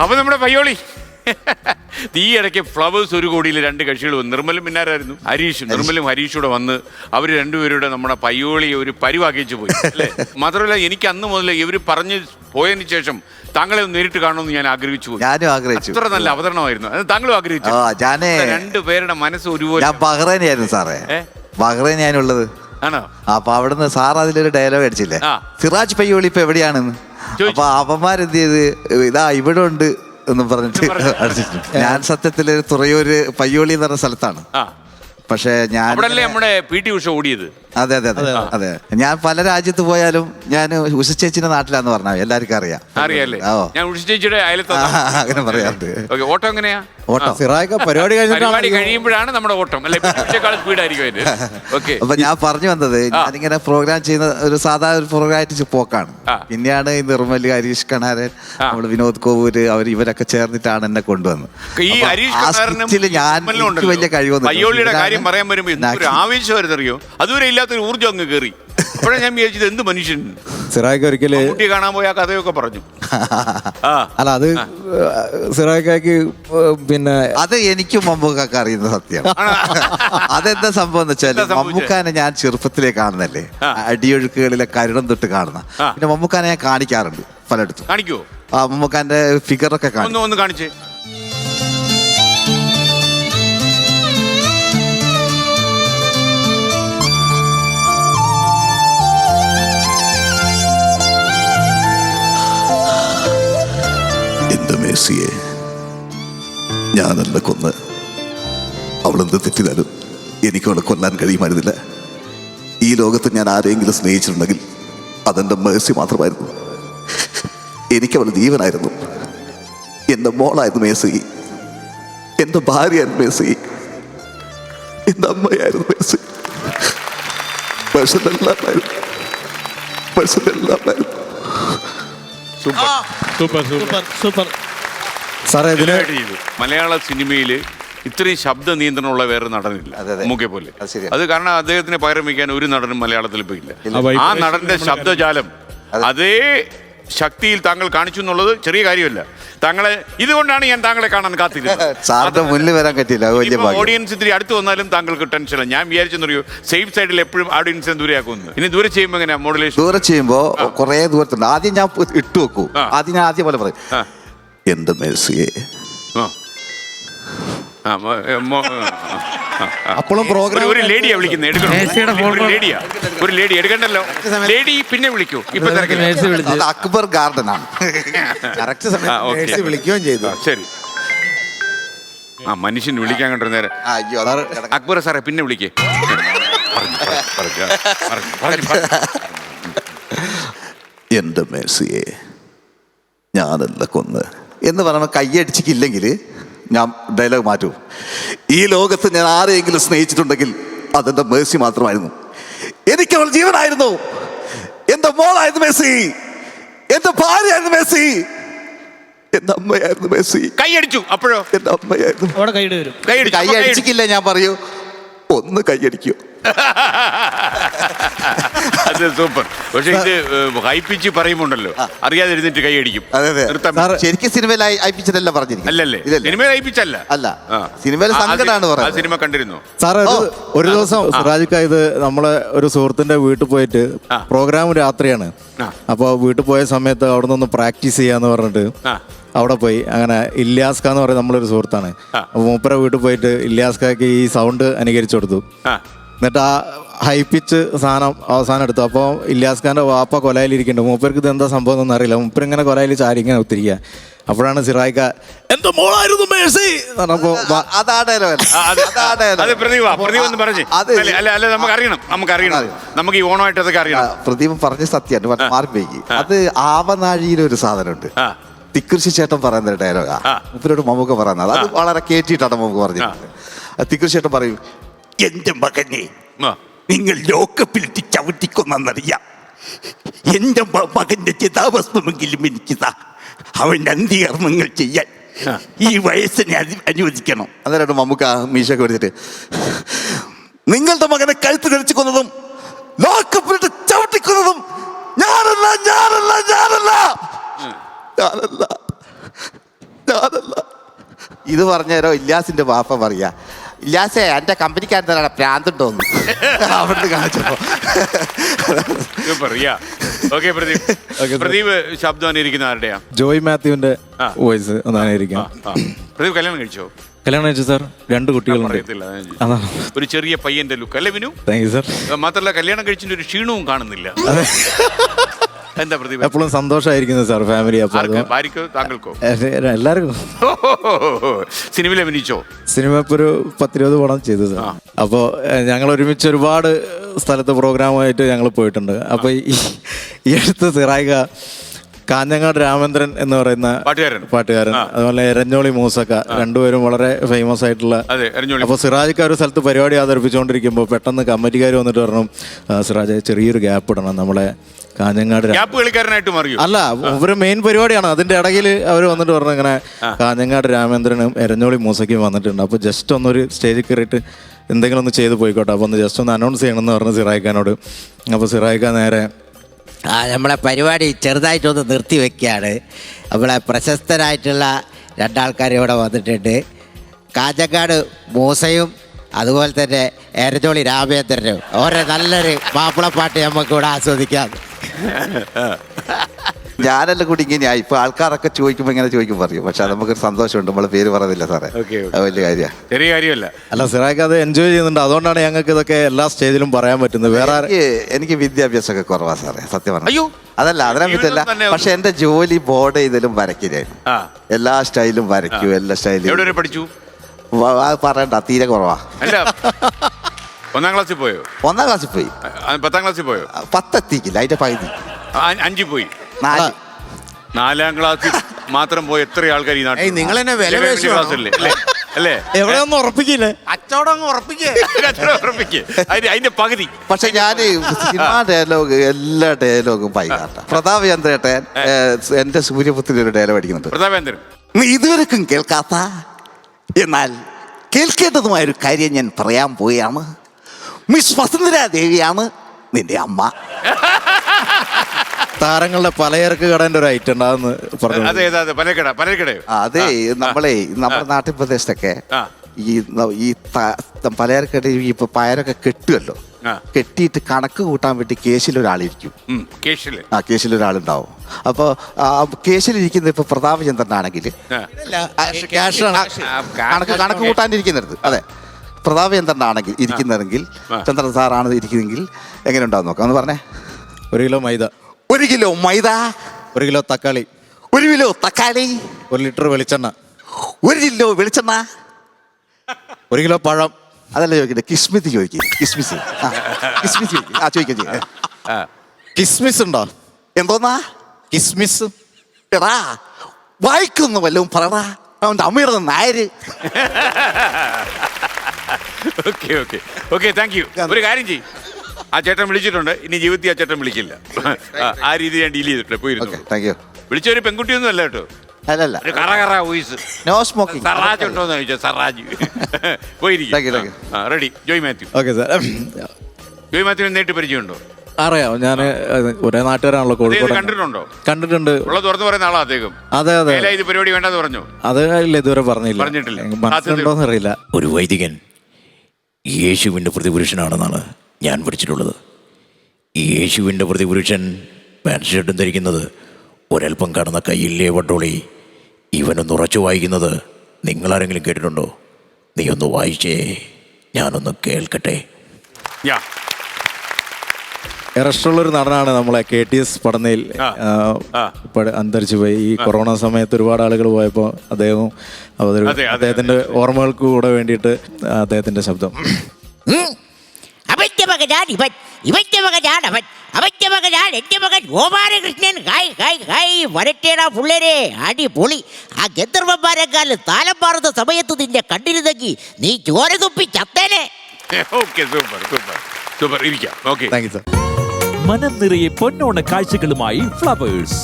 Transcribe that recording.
അപ്പൊ നമ്മുടെ പയ്യോളി. ഈ ഇടയ്ക്ക് ഫ്ലവേഴ്സ് ഒരു കോടിയിൽ രണ്ട് കക്ഷികൾ വന്നു. നിർമ്മലും പിന്നാരായിരുന്നു? ഹരീഷും. നിർമ്മലും ഹരീഷൂടെ വന്ന് അവർ രണ്ടുപേരുടെ നമ്മുടെ പയ്യോളിയെ ഒരു പരിവാക്കിച്ചു പോയി. അല്ലേ? മാത്രമല്ല എനിക്ക് അന്ന് മുതൽ ഇവർ പറഞ്ഞ് പോയതിന് ശേഷം താങ്കളെ ഒന്ന് നേരിട്ട് കാണുമെന്ന് ഞാൻ ആഗ്രഹിച്ചു ഞാനും ആഗ്രഹിച്ചു. അത്ര നല്ല അവതരണമായിരുന്നു. അത് താങ്കളും ആഗ്രഹിച്ചു. രണ്ടു പേരുടെ മനസ്സ് ഒരുപോലെ. ഞാൻ ബഹ്റൈനായിരുന്നു സാറേ? ബഹ്റൈൻ ഞാനുള്ളത് ആണോ? അപ്പൊ അവിടുന്ന് സാർ അതിലൊരു ഡയലോഗ് അടിച്ചില്ലേ. സിറാജ് പയ്യോളി ഇപ്പൊ എവിടെയാണെന്ന്. അപ്പൊ അവന്മാരെന്ത് ചെയ്ത് ഇതാ ഇവിടെ ഉണ്ട് എന്ന് പറഞ്ഞിട്ട് ഞാൻ സത്യത്തിൽ തുറയൂര് പയ്യോളി എന്ന് പറഞ്ഞ സ്ഥലത്താണ്. പക്ഷേ ഞാൻ നമ്മുടെ പി ടി ഉഷ ഓടിയത്? അതെ അതെ അതെ. അതെ ഞാൻ പല രാജ്യത്ത് പോയാലും ഞാൻ ഉഷച്ചേച്ചിന്റെ നാട്ടിലാന്ന് പറഞ്ഞാൽ എല്ലാവർക്കും അറിയാം. അറിയാല്ലേ? ഓ. ഞാൻ ഉഷ ചേച്ചിയുടെ അയലത്താ അങ്ങനെ പറയാറുണ്ട് ഓക്കെ ഓട്ടം എങ്ങനെയാ? ഓട്ടം. സിറായിക്ക പരിപാടി പരിപാടി കഴിഞ്ഞിട്ടാണ് കഴിയുമ്പോഴാണ് നമ്മുടെ ഓട്ടം. അല്ലെ? ഉച്ചക്കാൾ സ്പീഡായിരിക്കും അതിന്. ഓക്കെ. അപ്പൊ ഞാൻ പറഞ്ഞു വന്നത് ഞാനിങ്ങനെ പ്രോഗ്രാം ചെയ്യുന്ന ഒരു സാധാരണ ഒരു പ്രോഗ്രാം ആയിട്ട് പോക്കാണ്. പിന്നെയാണ് ഈ നിർമ്മൽ ഹരീഷ് കണാരൻ നമ്മൾ വിനോദ് കോവൂര് അവർ ഇവരൊക്കെ ചേർന്നിട്ടാണ് എന്നെ കൊണ്ടുവന്നത്. ഈ ഹരീഷ് ഞാൻ വലിയ കഴിവൊന്നും കാര്യം പറയാൻ വരുമ്പോ ആവേശം ആവേശമായിരുന്നറിയോ അതുവരെ ഇല്ലാത്തൊരു ഊർജം അങ്ങ് കയറി അപ്പോഴാണ് ഞാൻ വിചാരിച്ചത് എന്ത് മനുഷ്യൻ? സിറായിക്ക് ഒരിക്കൽ കുട്ടിയെ കാണാൻ പോയ ആ കഥയൊക്കെ പറഞ്ഞു. ആ. അല്ല അത് സിറായിക്കായ്ക്ക് പിന്നെ അത് എനിക്കും മമ്മൂക്കൊക്കെ അറിയുന്ന സത്യം. അതെന്താ സംഭവം എന്ന് വെച്ചാൽ സംഭവിച്ചേ? മമ്മൂക്കാനെ ഞാൻ ചെറുപ്പത്തിലേ കാണുന്നല്ലേ. അടിയൊഴുക്കുകളിലെ കരുണം തൊട്ട് കാണുന്ന. പിന്നെ മമ്മൂക്കാനെ ഞാൻ കാണിക്കാറുണ്ട് പലയിടത്തും. കാണിക്കോ ആ മമ്മൂക്കാന്റെ ഫിഗറൊക്കെ ഒന്ന് ഒന്ന് കാണിച്ചേ. മേസിയെ ഞാനല്ല കൊന്ന്. അവളെന്ത് തെറ്റിതാലും എനിക്ക് അവളെ കൊല്ലാൻ കഴിയുമായിരുന്നില്ല. ഈ ലോകത്ത് ഞാൻ ആരെങ്കിലും സ്നേഹിച്ചിട്ടുണ്ടെങ്കിൽ അതെന്റെ മേഴ്സി മാത്രമായിരുന്നു. എനിക്ക് അവൾ ജീവനായിരുന്നു. എന്റെ മോളായിരുന്നു മേസി എന്റെ ഭാര്യയായിരുന്നു മേസി എന്റെ അമ്മയായിരുന്നു മേസി പേഴ്സണെല്ലാമായിരുന്നു പേഴ്സണെല്ലാമായിരുന്നു സൂപ്പർ സൂപ്പർ സൂപ്പർ. സൂപ്പർ. സാറേ ഇതിന് മലയാള സിനിമയിൽ ഇത്രയും ശബ്ദ നിയന്ത്രണമുള്ള വേറെ നടനില്ല. അതെ, അതെ. പോലെ. അത് കാരണം അദ്ദേഹത്തിന് പകരം വയ്ക്കാൻ ഒരു നടനും മലയാളത്തിൽ ഇപ്പൊ ഇല്ല ആ നടന്റെ ശബ്ദജാലം അതേ. ശക്തിയിൽ താങ്കൾ കാണിച്ചു എന്നുള്ളത് ചെറിയ കാര്യമല്ല. താങ്കളെ ഇതുകൊണ്ടാണ് ഞാൻ താങ്കളെ കാണാൻ കാത്തിരുന്നത്. സാറിന്റെ മുന്നിൽ വരാൻ പറ്റില്ല വലിയ ഓഡിയൻസ് ഇത്തിരി അടുത്ത് വന്നാലും താങ്കൾക്ക് ടെൻഷനില്ല ഞാൻ വിചാരിച്ചെന്ന് പറയൂ സേഫ് സൈഡിൽ എപ്പോഴും ഓഡിയൻസിനെ ദൂരെയാക്കുന്നു ഇനി ദൂരെ ചെയ്യുമ്പോൾ എങ്ങനെയാ മോഡലേഷൻ ദൂരെ ചെയ്യുമ്പോൾ കുറേ ദൂരത്തുണ്ട്. ആദ്യം ഞാൻ ഇട്ടു വെക്കൂ. ആദ്യം ഞാൻ ആദ്യം പോലെ പറയും. എന്റെ മേഴ്സിയെ. അപ്പോഴും പ്രോഗ്രാം ഒരു- ലേഡിയാ വിളിക്കുന്നത് എടുക്കണം? ഒരു ലേഡിയാ. ഒരു ലേഡി എടുക്കണ്ടല്ലോ. ലേഡി പിന്നെ വിളിക്കൂ. ഇപ്പൊ അത് അക്ബർ ഗാർഡൻ ആണ്. കറക്റ്റ് സമയത്ത് വിളിക്കുകയും ചെയ്തു. ആ, ശരി. ആ മനുഷ്യൻ വിളിക്കാൻ കണ്ടു നേരെ. അക്ബർ സാറെ പിന്നെ വിളിക്കേ. എന്റെ മേഴ്സിയെ? ഞാനല്ല കൊന്ന്? എന്ന് പറയുമ്പോൾ കയ്യടിച്ചിട്ടില്ലെങ്കിൽ ഞാൻ ഡയലോഗ് മാറ്റൂ. ഈ ലോകത്ത് ഞാൻ ആരെയെങ്കിലും സ്നേഹിച്ചിട്ടുണ്ടെങ്കിൽ അതെന്റെ മേഴ്സി മാത്രമായിരുന്നു. എനിക്ക് അവൾ ജീവനായിരുന്നു. എന്റെ മോളായിരുന്നു മേഴ്സി. എന്റെ ഭാര്യയായിരുന്നു മേഴ്സി. എന്റെ അമ്മയായിരുന്നു മേഴ്സി. കൈയടിച്ചു അപ്പോഴോ? എന്റെ അമ്മയായിരുന്നു. അവിടെ കൈയിട് വരും. ഞാൻ പറയൂ. ഒന്ന് കൈയടിക്കൂ. അത് സൂപ്പർ. പക്ഷെ ഇത് ഹൈപ്പിച്ച് പറയുമ്പോണ്ടല്ലോ. അറിയാതെ എഴുന്നേറ്റ് കൈയടിക്കും അതെ അതെ. ശരിക്കും സിനിമയിൽ അയപ്പിച്ചതല്ല പറഞ്ഞിരിക്കുന്നത്. അല്ലല്ലേ? സിനിമയിൽ അയപ്പിച്ചല്ല അല്ല. സിനിമയിൽ സങ്കടമാണ് പറയുന്നത്. സിനിമ കണ്ടിരുന്നു. സാറേ ഇത് ഒരു ദിവസം സുരാജിക്കായത് ഇത് നമ്മളെ ഒരു സുഹൃത്തിന്റെ വീട്ടിൽ പോയിട്ട് പ്രോഗ്രാം രാത്രിയാണ്. അപ്പോൾ വീട്ടിൽ പോയ സമയത്ത് അവിടെ നിന്ന് പ്രാക്ടീസ് ചെയ്യാന്ന് പറഞ്ഞിട്ട്. അവിടെ പോയി. അങ്ങനെ ഇല്ലാസ്ക എന്ന് പറയുന്ന നമ്മളൊരു സുഹൃത്താണ്. മൂപ്പര വീട്ടിൽ പോയിട്ട് ഇല്യാസ്കക്ക് ഈ സൗണ്ട് അനുകരിച്ചു കൊടുത്തു. എന്നിട്ട് ആ ഹൈ പിച്ച് സാധനം അവസാനം എടുത്തു. അപ്പോൾ ഇല്ലാസ്ഖാന്റെ വാപ്പ കൊലയിലിരിക്കുന്നുണ്ട്. മൂപ്പർക്ക് ഇത് എന്താ സംഭവം എന്നൊന്നും അറിയില്ല. മൂപ്പർ ഇങ്ങനെ കൊലയിൽ ചാരി ഇങ്ങനെ ഒത്തിരിക്കുക അപ്പോഴാണ് സിറായിക്ക എന്റെ മോളായിരുന്നു മേഴ്സി? പറഞ്ഞപ്പോ ഡയലോഗ് അല്ല നമുക്ക് അറിയണം നമുക്ക് അറിയണം നമുക്ക് ഈ ഓണമായിട്ട് അതൊക്കെ അറിയണം. പ്രദീപ് പറഞ്ഞ സത്യമാണ് പക്ഷെ മാറിപ്പോയി അത് ആവനാഴിയിലൊരു സാധനമുണ്ട്. ആ. തിക്കൃഷി ചേട്ടൻ പറയുന്ന ഡയലോഗാ ആ. മുപ്പിനോട് മമ്മൂക്ക പറയുന്നത്. അത് വളരെ കേട്ടിട്ടാണ് മമ്മൂക്ക പറഞ്ഞത് തിക്കൃഷി ചേട്ടൻ പറയും എന്റെ മകനെ. നിങ്ങൾ ലോക്കപ്പിലിട്ട് ചവിട്ടിക്കൊന്നറിയാം എന്റെ മ- മകന്റെ ചിതാഭസ്മെങ്കിലും എനിക്ക് അവൻ അവന്റെ അന്ത്യകർമ്മങ്ങൾ ചെയ്യാൻ ഈ വയസ്സിനെ അനുവദിക്കണം. അന്നേരം മമ്മൂക്ക മീശ കൊടുത്തിട്ട് നിങ്ങളുടെ മകനെ കഴുത്ത് ധരിച്ചു കൊന്നതും ലോക്കപ്പിലിട്ട് ചവിട്ടിക്കൊന്നതും ഞാനല്ല ഞാനല്ല ഞാനല്ല. ഞാനല്ല ഇത് പറഞ്ഞേരോ ഇല്ലാസിന്റെ വാപ്പ പറയാ. ഇല്ലാസേ എന്റെ കമ്പനിക്കാരൻ പ്രാന്തുണ്ടോന്ന്. അവിടുന്ന് കാണിച്ചപ്പോ. Super ya okay Pradeep. Okay, sir. Pradeep ശബ്ദം അനുകരിക്കുന്ന ആരുടെയാ ജോയ് മാത്യുവിന്റെ ആ. വോയിസ് ആ, ആ. പ്രദീപ് കല്യാണം കഴിച്ചോ? കല്യാണം കഴിച്ചു സാർ രണ്ട് കുട്ടികളുണ്ട്. പറയത്തില്ല അതാ ഞാൻ ചോദിച്ചത്. അതാണ് ഒരു ചെറിയ പയ്യന്റെ ലുക്ക് അല്ലേ വിനു? താങ്ക് യു സാർ മാത്രല്ല കല്യാണം കഴിച്ചിട്ട് ഒരു ക്ഷീണവും കാണുന്നില്ല. എന്താ പ്രതിഭ? എപ്പോഴും സന്തോഷമായിരിക്കുന്നു സാർ ഫാമിലി ആർക്ക്? ഭാര്യക്കോ താങ്കൾക്കോ? എല്ലാവർക്കും. സിനിമയിൽ അഭിനയിച്ചോ? സിനിമ ഇപ്പൊ ഒരു പത്തിരുപത് പടം ചെയ്തു സാർ. അപ്പോൾ ഞങ്ങൾ ഒരുമിച്ച് ഒരുപാട് സ്ഥലത്ത് പ്രോഗ്രാമായിട്ട് ഞങ്ങൾ പോയിട്ടുണ്ട്. അപ്പോൾ ഈ ഈ അടുത്ത് സിറായിക കാഞ്ഞങ്ങാട് രാമേന്ദ്രൻ എന്ന് പറയുന്ന പാട്ടുകാരൻ. പാട്ടുകാരൻ. അതുപോലെ എരഞ്ഞോളി മൂസക്ക രണ്ടുപേരും വളരെ ഫേമസ് ആയിട്ടുള്ള അപ്പൊ സിറാജിക്ക് ഒരു സ്ഥലത്ത് പരിപാടി അവതരിപ്പിച്ചുകൊണ്ടിരിക്കുമ്പോൾ പെട്ടെന്ന് കമ്മിറ്റിക്കാർ വന്നിട്ട് പറഞ്ഞു "ആ, സിറാജ് ചെറിയൊരു ഗ്യാപ്പ് ഇടണം. നമ്മളെ കാഞ്ഞങ്ങാട് ഗ്യാപ്പ് കളിക്കാരനായിട്ട് മാറിയോ? അല്ല ഒരു മെയിൻ പരിപാടിയാണ്. അതിന്റെ ഇടയിൽ അവർ വന്നിട്ട് പറഞ്ഞു ഇങ്ങനെ കാഞ്ഞങ്ങാട് രാമേന്ദ്രനും എരഞ്ഞോളി മൂസക്കും വന്നിട്ടുണ്ട്. അപ്പോൾ ജസ്റ്റ് ഒന്നൊരു സ്റ്റേജിൽ കയറിയിട്ട് എന്തെങ്കിലും ഒന്ന് ചെയ്ത് പോയിക്കോട്ടെ. അപ്പോൾ ഒന്ന് ജസ്റ്റ് ഒന്ന് അനൗൺസ് ചെയ്യണമെന്ന് പറഞ്ഞു സിറായിക്കാനോട്. അപ്പോൾ സിറായിക്ക നേരെ ആ നമ്മളെ പരിപാടി ചെറുതായിട്ടൊന്ന് നിർത്തി വെക്കുകയാണ്. നമ്മളെ പ്രശസ്തരായിട്ടുള്ള രണ്ടാൾക്കാർ ഇവിടെ വന്നിട്ടുണ്ട്. കാഞ്ഞങ്ങാട് മൂസയും അതുപോലെ തന്നെ എരജോളി രാമേന്ദ്രനും ഓരോ നല്ലൊരു മാപ്പിളപ്പാട്ട് നമുക്കിവിടെ ആസ്വദിക്കാം. ഞാനെല്ലാം കൂടി ഇങ്ങനെയായി ഇപ്പൊ ആൾക്കാരൊക്കെ ചോദിക്കുമ്പോ ഇങ്ങനെ ചോദിക്കും പറയും. പക്ഷെ നമുക്ക് നമുക്കൊരു സന്തോഷമുണ്ട്. നമ്മളെ പേര് പറയുന്നില്ല സാറേ. Okay, okay. അത് വലിയ കാര്യമാണ് ചെറിയ കാര്യമല്ല. അല്ല സിറായ്ക്ക് അത് എൻജോയ് ചെയ്യുന്നുണ്ട്. അതുകൊണ്ടാണ് ഞങ്ങൾക്ക് ഇതൊക്കെ എല്ലാ സ്റ്റേജിലും പറയാൻ പറ്റുന്നത്. വേറെ ആരെ- എനിക്ക് എനിക്ക് വിദ്യാഭ്യാസമൊക്കെ കുറവാ സാറേ സത്യം പറഞ്ഞു. അയ്യോ. അതല്ല അതിനെ ജീവിതം പറ്റില്ല തന്നെ പക്ഷെ എന്റെ ജോലി ബോർഡ് ചെയ്തതിലും വരയ്ക്കലായിരുന്നു ആ. എല്ലാ സ്റ്റൈലും വരയ്ക്കും എല്ലാ എവിടെ സ്റ്റൈലും വരെ പഠിച്ചു? വ- അത് പറയണ്ട തീരെ കുറവാ. അല്ല. ഒന്നാം ക്ലാസ്സിൽ പോയോ? ഒന്നാം ക്ലാസ്സിൽ പോയി. ആ, പത്താം ക്ലാസ്സിൽ പോയോ? പത്തെത്തിക്കില്ല അതിന്റെ പകുതി. ആ, അഞ്ചിൽ പോയി. നാല്. നാലാം ക്ലാസ്സിൽ മാത്രം പോയ എത്ര ആൾക്കാർ ഈ നാട്ടിൽ ഏയ്, നിങ്ങളെന്നെ വില ഇലവൻ പേശുവാണോ? ക്ലാസ്സല്ലേ? അല്ലേ? അല്ലേ? എവിടെ ഒന്നും ഉറപ്പിക്കില്ലേ അച്ചോടങ്ങ് ഉറപ്പിക്കേ. എത്ര ഉറപ്പിക്ക്. അതിന്റെ അതിന്റെ പകുതി. പക്ഷെ ഞാൻ സിനിമ ഡയലോഗ് എല്ലാ ഡയലോഗും പൈകാട്ട. പ്രതാപ് ചന്ദ്രേട്ടൻ ഏഹ്, എന്റെ സൂര്യപുത്രി ഒരു ഡയലോഗ് അടിക്കുന്നുണ്ട് പ്രതാപേന്ദ്രൻ നീ ഇതുവരെക്കും കേൾക്കാത്ത? എന്നാൽ കേൾക്കേണ്ടതുമായ ഒരു കാര്യം ഞാൻ പറയാൻ പോവുകയാണ്. മിസ് വസുന്ധര ദേവിയാണ് നിന്റെ അമ്മ. താരങ്ങളുടെ പലചരക്ക് കടേന്റെ ഒരു ഐറ്റം ഉണ്ടാകുന്ന പറഞ്ഞു അതെ അതെ നമ്മളെ നമ്മുടെ നാട്ടിൻ പ്രദേശത്തൊക്കെ ആ. ഈ ഈ പലചരക്കട ഈ ഇപ്പൊ പയറൊക്കെ കെട്ടുമല്ലോ കെട്ടിയിട്ട് കണക്ക് കൂട്ടാൻ വേണ്ടി കേസിലൊരാളിരിക്കും ഒരാളിരിക്കും. കേശിൽ ആ കേസിലൊരാളുണ്ടാവും അപ്പോൾ കേശിലിരിക്കുന്ന ഇപ്പൊ പ്രതാപചന്ദ്രനാണെങ്കിൽ കണക്ക് കണക്ക് കൂട്ടാനിരിക്കുന്നിടത്ത്. അതെ. പ്രതാപചന്ദ്രനാണെങ്കിൽ ഇരിക്കുന്നതെങ്കിൽ ചന്ദ്രസാറാണ് ചന്ദ്രൻ സാറാണ് ഇരിക്കുന്നതെങ്കിൽ എങ്ങനെ ഉണ്ടാവും നോക്കാം. ഒന്ന് പറഞ്ഞേ. ഒരു കിലോ മൈദ. ഒരു കിലോ മൈദ ഒരു കിലോ തക്കാളി. ഒരു കിലോ തക്കാളി ഒരു ലിറ്റർ വെളിച്ചെണ്ണ. ഒരു കിലോ വെളിച്ചെണ്ണ. ഒരു കിലോ പഴം. അതല്ല ചോദിക്കട്ടെ കിസ്മിത്ത് ചോദിക്കും കിസ്മിസ്. ആ കിസ്മിസ് ചോദിക്കും. ആ ചോദിക്കാം ചെയ്യാം. കിസ്മിസ് ഉണ്ടോ? എന്തോന്നാ? കിസ്മിസ്. എടാ വായിക്കുന്നു വല്ലതും പറടാ. അവന്റെ അമ്മയുടെ Nair. Okay okay okay thank you ഒരു കാര്യം ചെയ്യും. ആ ചേട്ടൻ വിളിച്ചിട്ടുണ്ട്. ഇനി ജീവിതത്തിൽ ആ ചേട്ടൻ വിളിക്കില്ല. ആ, രീതി ഞാൻ ഡീൽ ചെയ്തിട്ടുണ്ട്. ഓക്കെ പോയിരുന്നു താങ്ക് യു വിളിച്ച ഒരു പെൺകുട്ടിയൊന്നും അല്ല കേട്ടോ. അല്ലല്ല. ഒരു കറ കറ വോയിസ്. നോ സ്മോക്കിംഗ് സറാജ് ഉണ്ടോന്ന് ചോദിച്ചാൽ Saraj. Thank you, thank you. പോയിരിക്കും ready Joy Mathew. Okay sir Joy Mathew നേരിട്ട് പരിചയമുണ്ടോ? അറിയാം. ഞാൻ ഒരേ നാട്ടുകാരാണല്ലോ അദ്ദേഹം കോഴിക്കോട്. കണ്ടിട്ടുണ്ടോ? കണ്ടിട്ടുണ്ട്. ഉള്ള തുറന്നു പറയുന്ന ആളാ അദ്ദേഹം. അതെ അതെ. വേല ഇത് പരിപാടി വേണ്ടെന്ന് പറഞ്ഞു? അത് ഇല്ല ഇതുവരെ പറഞ്ഞില്ല. പറഞ്ഞിട്ടില്ല. മനസ്സിലുണ്ടോന്ന് അറിയില്ല ഒരു വൈദികൻ യേശുവിന്റെ പ്രതിപുരുഷനാണെന്നാണ് ഞാൻ പഠിച്ചിട്ടുള്ളത് ഈ യേശുവിന്റെ പ്രതിപുരുഷൻ പാന്റ് ഷർട്ടും ധരിക്കുന്നത് ഒരൽപ്പം കാണുന്ന കയ്യില്ലേ വട്ടോളി. ഇവനൊന്ന് ഉറച്ചു വായിക്കുന്നത് നിങ്ങളാരെങ്കിലും കേട്ടിട്ടുണ്ടോ? നീ ഒന്ന് വായിച്ചേ. ഞാനൊന്ന് കേൾക്കട്ടെ. ഇഷ്ടമുള്ളൊരു നടനാണ് നമ്മളെ കെ ടി എസ് പടനയിൽ. അന്തരിച്ചു പോയി. ഈ കൊറോണ സമയത്ത് ഒരുപാട് ആളുകൾ പോയപ്പോൾ അദ്ദേഹവും അദ്ദേഹത്തിന്റെ ഓർമ്മകൾക്ക് കൂടെ വേണ്ടിയിട്ട് അദ്ദേഹത്തിന്റെ ശബ്ദം. മകനാണ് ഇവൻ ഇവന്റെ മകനാണ് അവൻ അവന്റെ മകനാൻ എന്റെ മകൻ ഗോപാലകൃഷ്ണൻ. ഹായ് ഹായ് ഹായ് വരട്ടേടാ പുള്ളേരെ. അടിപൊളി. ആ ഗന്ധർവന്മാരെക്കാൾ താലം മാറുന്ന സമയത്ത് നിന്നെ കണ്ടിരുന്നെങ്കിൽ നീ ചോര തുപ്പി ചത്തേനെ. ഓക്കെ സൂപ്പർ സൂപ്പർ സൂപ്പർ ഇരിക്കാം. ഓക്കെ താങ്ക് യു സാർ മനം നിറയെ പൊന്നോണ കാഴ്ചകളുമായി ഫ്ലവേഴ്സ്